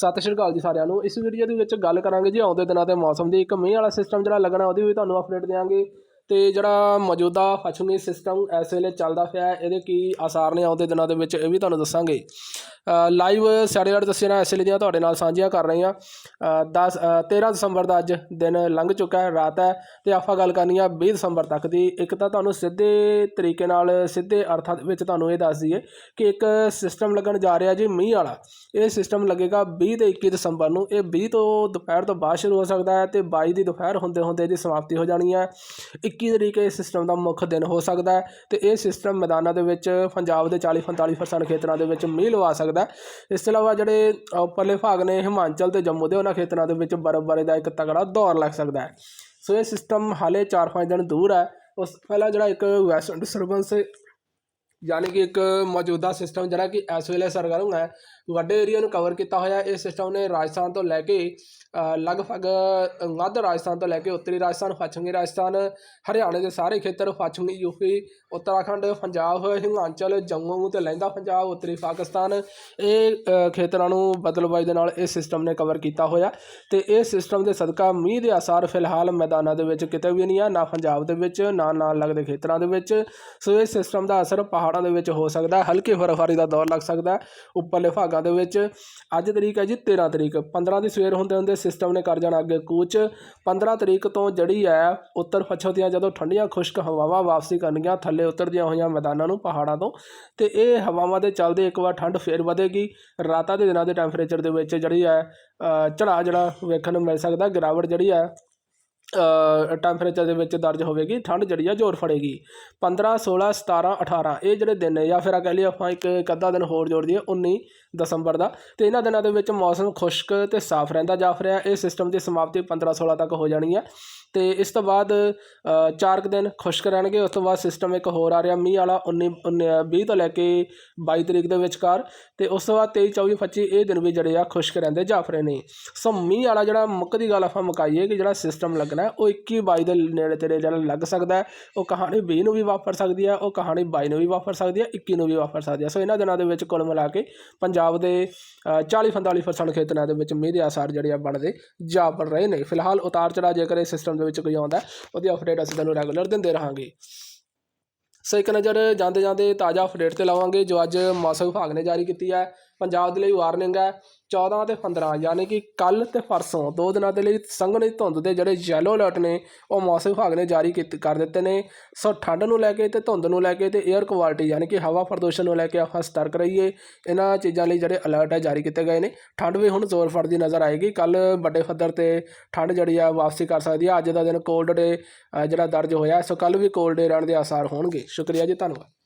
ਸਤਿ ਸ਼੍ਰੀ ਅਕਾਲ ਜੀ ਸਾਰਿਆਂ ਨੂੰ। ਇਸ ਵੀਡੀਓ ਦੇ ਵਿੱਚ ਗੱਲ ਕਰਾਂਗੇ ਜੀ ਆਉਂਦੇ ਦਿਨਾਂ ਤੇ ਮੌਸਮ ਦੀ। ਇੱਕ ਮੀਂਹ ਵਾਲਾ ਸਿਸਟਮ ਜਿਹੜਾ ਲੱਗਣਾ, ਉਹਦੀ ਵੀ ਤੁਹਾਨੂੰ ਅਪਡੇਟ ਦੇਵਾਂਗੇ ਅਤੇ ਜਿਹੜਾ ਮੌਜੂਦਾ ਪੱਛਮੀ ਸਿਸਟਮ ਇਸ ਵੇਲੇ ਚੱਲਦਾ ਪਿਆ ਇਹਦੇ ਕੀ ਆਸਾਰ ਨੇ ਆਉਂਦੇ ਦਿਨਾਂ ਦੇ ਵਿੱਚ ਇਹ ਵੀ ਤੁਹਾਨੂੰ ਦੱਸਾਂਗੇ। ਲਾਈਵ ਸੈਟੇਲਾਈਟ ਤਸਵੀਰਾਂ ਇਸ ਵੇਲੇ ਦੀਆਂ ਤੁਹਾਡੇ ਨਾਲ ਸਾਂਝੀਆਂ ਕਰ ਰਹੇ ਹਾਂ। 10 13 ਦਸੰਬਰ ਦਾ ਅੱਜ ਦਿਨ ਲੰਘ ਚੁੱਕਾ ਹੈ, ਰਾਤ ਹੈ, ਤੇ ਆਪਾਂ ਗੱਲ ਕਰਨੀ ਆ 20 ਦਸੰਬਰ ਤੱਕ ਦੀ। ਇੱਕ ਤਾਂ ਤੁਹਾਨੂੰ ਸਿੱਧੇ ਤਰੀਕੇ ਨਾਲ, ਸਿੱਧੇ ਅਰਥਾਂ ਦੇ ਵਿੱਚ ਤੁਹਾਨੂੰ ਇਹ ਦੱਸ ਦਈਏ ਕਿ ਇੱਕ ਸਿਸਟਮ ਲੱਗਣ ਜਾ ਰਿਹਾ ਜੀ ਮੀਂਹ ਵਾਲਾ। ਇਹ ਸਿਸਟਮ ਲੱਗੇਗਾ 20 ਤੇ 21 ਦਸੰਬਰ ਨੂੰ। ਇਹ 20 ਤੋਂ ਦੁਪਹਿਰ ਤੋਂ ਬਾਅਦ ਸ਼ੁਰੂ ਹੋ ਸਕਦਾ ਹੈ ਤੇ 22 ਦੀ ਦੁਪਹਿਰ ਹੁੰਦੇ ਹੁੰਦੇ ਇਹਦੀ ਸਮਾਪਤੀ ਹੋ ਜਾਣੀ ਹੈ। 21 ਤਰੀਕ ਇਹ ਸਿਸਟਮ ਦਾ ਮੁੱਖ ਦਿਨ ਹੋ ਸਕਦਾ ਹੈ ਤੇ ਇਹ ਸਿਸਟਮ ਮੈਦਾਨਾਂ ਦੇ ਵਿੱਚ ਪੰਜਾਬ ਦੇ 40 45% ਖੇਤਰਾਂ ਦੇ ਵਿੱਚ ਮੀਂਹ ਲਵਾ ਸਕਦਾ ਇਸ ਤੋਂ ਇਲਾਵਾ ਜਿਹੜੇ ਉੱਪਰਲੇ ਭਾਗ ਨੇ ਹਿਮਾਚਲ ਤੇ ਜੰਮੂ ਦੇ ਉਹਨਾਂ ਖੇਤਰਾਂ ਦੇ ਵਿੱਚ ਬਰਫ਼ਬਾਰੀ ਦਾ ਇੱਕ ਤਗੜਾ ਦੌਰ ਲੱਗ ਸਕਦਾ ਹੈ। ਸੋ ਇਹ ਸਿਸਟਮ ਹਾਲੇ 4-5 ਦਿਨ ਦੂਰ ਹੈ। ਉਸ ਪਹਿਲਾਂ ਜਿਹੜਾ ਇੱਕ ਵੈਸਟਰਨ ਡਿਸਟਰਬੈਂਸ ਯਾਨੀ ਕਿ ਇੱਕ ਮੌਜੂਦਾ ਸਿਸਟਮ ਜਿਹੜਾ ਕਿ ਇਸ ਵੇਲੇ ਸਰਗਰਮ ਹੈ ਵੱਡੇ ਏਰੀਆ ਨੂੰ ਕਵਰ ਕੀਤਾ ਹੋਇਆ ਇਹ ਸਿਸਟਮ ਨੇ ਰਾਜਸਥਾਨ ਤੋਂ ਲੈ ਕੇ ਲਗਭਗ ਮੱਧ ਰਾਜਸਥਾਨ ਤੋਂ ਲੈ ਕੇ ਉੱਤਰੀ ਰਾਜਸਥਾਨ, ਪੱਛਮੀ ਰਾਜਸਥਾਨ, ਹਰਿਆਣੇ ਦੇ ਸਾਰੇ ਖੇਤਰ, ਪੱਛਮੀ ਯੂਪੀ ਉੱਤਰਾਖੰਡ, ਪੰਜਾਬ, ਹਿਮਾਚਲ, ਜੰਮੂ ਤੇ ਲਹਿੰਦਾ ਪੰਜਾਬ, ਉੱਤਰੀ ਪਾਕਿਸਤਾਨ, ਇਹ ਖੇਤਰਾਂ ਨੂੰ ਬਦਲਵਾਈ ਦੇ ਨਾਲ ਇਹ ਸਿਸਟਮ ਨੇ ਕਵਰ ਕੀਤਾ ਹੋਇਆ। ਤੇ ਇਹ ਸਿਸਟਮ ਦੇ ਸਦਕਾ ਮੀਂਹ ਦੇ ਅਸਾਰ ਫਿਲਹਾਲ ਮੈਦਾਨਾਂ ਦੇ ਵਿੱਚ ਕਿਤੇ ਵੀ ਨਹੀਂ ਆ, ਨਾ ਪੰਜਾਬ ਦੇ ਵਿੱਚ, ਨਾ ਨਾਲ ਲੱਗਦੇ ਖੇਤਰਾਂ ਦੇ ਵਿੱਚ। ਸੋ ਇਹ ਸਿਸਟਮ ਦਾ ਅਸਰ ਪਹਾੜਾਂ ਦੇ ਵਿੱਚ ਹੋ ਸਕਦਾ ਹੈ, ਹਲਕੀ ਬਰਫ਼ਬਾਰੀ ਦਾ ਦੌਰ ਲੱਗ ਸਕਦਾ ਉੱਪਰਲੇ ਭਾਗਾਂ ਦੇ ਵਿੱਚ ਅੱਜ ਤਰੀਕ ਹੈ ਜੀ 13 ਤਰੀਕ। 15 ਦੀ ਸਵੇਰ ਹੁੰਦੇ ਹੁੰਦੇ ਸਿਸਟਮ ਨੇ ਕਰ ਜਾਣਾ ਅੱਗੇ ਕੂਚ। 15 ਤਰੀਕ ਤੋਂ ਜਿਹੜੀ ਹੈ ਉੱਤਰ ਪੱਛਮ ਦੀਆਂ ਜਦੋਂ ਠੰਡੀਆਂ ਖੁਸ਼ਕ ਹਵਾਵਾਂ ਵਾਪਸੀ ਕਰਨਗੀਆਂ, ਥੱਲੇ ਉਤਰਦੀਆਂ ਹੋਈਆਂ ਮੈਦਾਨਾਂ ਨੂੰ ਪਹਾੜਾਂ ਤੋਂ, ਤੇ ਇਹ ਹਵਾਵਾਂ ਦੇ ਚੱਲਦੇ ਇੱਕ ਵਾਰ ਠੰਡ ਫੇਰ ਵਧੇਗੀ। ਰਾਤਾਂ ਦੇ ਦਿਨਾਂ ਦੇ ਟੈਂਪਰੇਚਰ ਦੇ ਵਿੱਚ ਜਿਹੜੀ ਹੈ ਚੜਾ ਜਿਹੜਾ ਵੇਖਣ ਨੂੰ ਮਿਲ ਸਕਦਾ, ਗਿਰਾਵਟ ਜਿਹੜੀ ਹੈ ਟੈਂਪਰੇਚਰ ਦੇ ਵਿੱਚ ਦਰਜ ਹੋਵੇਗੀ, ਠੰਡ ਜਿਹੜੀ ਆ ਜ਼ੋਰ ਫੜੇਗੀ। 15 16 17 18 ਇਹ ਜਿਹੜੇ ਦਿਨ ਨੇ, ਜਾਂ ਫਿਰ ਆ ਕਹਿ ਲਈਏ ਆਪਾਂ ਇੱਕ ਇੱਕ ਅੱਧਾ ਦਿਨ ਹੋਰ ਜੋੜ ਦਈਏ 19 ਦਸੰਬਰ ਦਾ। ਤੇ ਇਹਨਾਂ ਦਿਨਾਂ ਦੇ ਵਿੱਚ ਮੌਸਮ ਖੁਸ਼ਕ ਤੇ ਸਾਫ਼ ਰਹਿੰਦਾ ਜਾਫ ਰਿਹਾ, ਇਹ ਸਿਸਟਮ ਦੀ ਸਮਾਪਤੀ 15 16 ਤੱਕ ਹੋ ਜਾਣੀ ਹੈ ਅਤੇ ਇਸ ਤੋਂ ਬਾਅਦ ਚਾਰ ਕੁ ਦਿਨ ਖੁਸ਼ਕ ਰਹਿਣਗੇ। ਉਸ ਤੋਂ ਬਾਅਦ ਸਿਸਟਮ ਇੱਕ ਹੋਰ ਆ ਰਿਹਾ, ਮੀਂਹ ਵਾਲਾ ਉੱਨੀ ਉੱਨੀ ਵੀਹ ਤੋਂ ਲੈ ਕੇ ਬਾਈ ਤਰੀਕ ਦੇ ਵਿਚਕਾਰ। ਅਤੇ ਉਸ ਤੋਂ ਬਾਅਦ ਤੇਈ, ਚੌਵੀ, ਪੱਚੀ ਇਹ ਦਿਨ ਵੀ ਜਿਹੜੇ ਆ ਖੁਸ਼ਕ ਰਹਿੰਦੇ ਜਾਫ ਨੇ। ਸੋ ਮੀਂਹ ਵਾਲਾ ਜਿਹੜਾ ਮੁੱਕਦੀ ਗੱਲ ਆਪਾਂ ਮੁਕਾਈਏ ਕਿ ਜਿਹੜਾ ਸਿਸਟਮ ਲੱਗਣਾ, ਉਹ 21 22 ਦੇ ਨੇੜੇ ਤੇੜੇ ਜਿਹੜਾ ਲੱਗ ਸਕਦਾ ਉਹ ਕਹਾਣੀ 20 ਨੂੰ ਵੀ ਵਾਪਰ ਸਕਦੀ ਹੈ, ਉਹ ਕਹਾਣੀ 22 ਨੂੰ ਵੀ ਵਾਪਰ ਸਕਦੀ ਹੈ 21 ਨੂੰ ਵੀ ਵਾਪਰ ਸਕਦੀ ਹੈ। ਸੋ ਇਹਨਾਂ ਦਿਨਾਂ ਦੇ ਵਿੱਚ ਕੁੱਲ ਮਿਲਾ ਕੇ ਪੰਜਾਬ ਦੇ 40 45% ਖੇਤਰਾਂ ਦੇ ਵਿੱਚ ਮੀਂਹ ਦੇ ਆਸਾਰ ਜਿਹੜੇ ਆ ਬਣਦੇ ਜਾਪਰ ਰਹੇ ਨੇ। ਫਿਲਹਾਲ ਉਤਾਰ ਚੜਾ ਜੇਕਰ ਇਹ ਸਿਸਟਮ ਦੇ ਵਿੱਚ ਕੋਈ ਆਉਂਦਾ ਹੈ, ਉਹਦੀ ਅਪਡੇਟ ਅਸੀਂ ਤੁਹਾਨੂੰ ਰੈਗੂਲਰ ਦਿੰਦੇ ਰਹਾਂਗੇ। ਸੋ ਇੱਕ ਨਜ਼ਰ ਜਾਂਦੇ ਜਾਂਦੇ ਤਾਜ਼ਾ ਅਪਡੇਟ ਤੇ ਲਾਵਾਂਗੇ ਜੋ ਅੱਜ ਮੌਸਮ ਵਿਭਾਗ ਨੇ ਜਾਰੀ ਕੀਤੀ ਹੈ। ਪੰਜਾਬ ਦੇ ਲਈ ਵਾਰਨਿੰਗ ਹੈ। 14 ਤੇ 15 ਯਾਨੀ ਕਿ ਕੱਲ ਤੇ ਪਰਸੋਂ, ਦੋ ਦਿਨਾਂ ਦੇ ਲਈ ਸੰਘਣੀ ਧੁੰਦ ਦੇ ਜਿਹੜੇ ਯੈਲੋ ਅਲਰਟ ਨੇ, ਉਹ ਮੌਸਮ ਵਿਭਾਗ ਨੇ ਜਾਰੀ ਕੀਤ, ਕਰ ਦਿੱਤੇ ਨੇ। ਸੋ ਠੰਡ ਨੂੰ ਲੈ ਕੇ ਤੇ ਧੁੰਦ ਨੂੰ ਲੈ ਕੇ ਤੇ 에ਅਰ ਕੁਆਲਿਟੀ ਯਾਨੀ ਕਿ ਹਵਾ ਪ੍ਰਦੂਸ਼ਣ ਨੂੰ ਲੈ ਕੇ ਆਪਾਂ ਸਤਰਕ ਰਹੀਏ। ਇਹਨਾਂ ਚੀਜ਼ਾਂ ਲਈ ਜਿਹੜੇ ਅਲਰਟ ਹੈ, ਜਾਰੀ ਕੀਤੇ ਗਏ ਨੇ। ਠੰਡ ਵੀ ਹੁਣ ਜ਼ੋਰ ਫੜਦੀ ਨਜ਼ਰ ਆਏਗੀ। ਕੱਲ ਵੱਡੇ ਪੱਧਰ ਤੇ ਠੰਡ ਜਿਹੜੀ ਆ, ਵਾਪਸੀ ਕਰ ਸਕਦੀ ਹੈ ਅੱਜ ਦਾ ਦਿਨ ਕੋਲਡ ਡੇ ਜਿਹੜਾ ਦਰਜ ਹੋਇਆ। ਸੋ ਕੱਲ ਵੀ ਕੋਲਡ ਡੇ ਰਹਿਣ ਦੇ ਆਸਾਰ ਹੋਣਗੇ। ਸ਼ੁਕਰੀਆ ਜੀ, ਧੰਨਵਾਦ।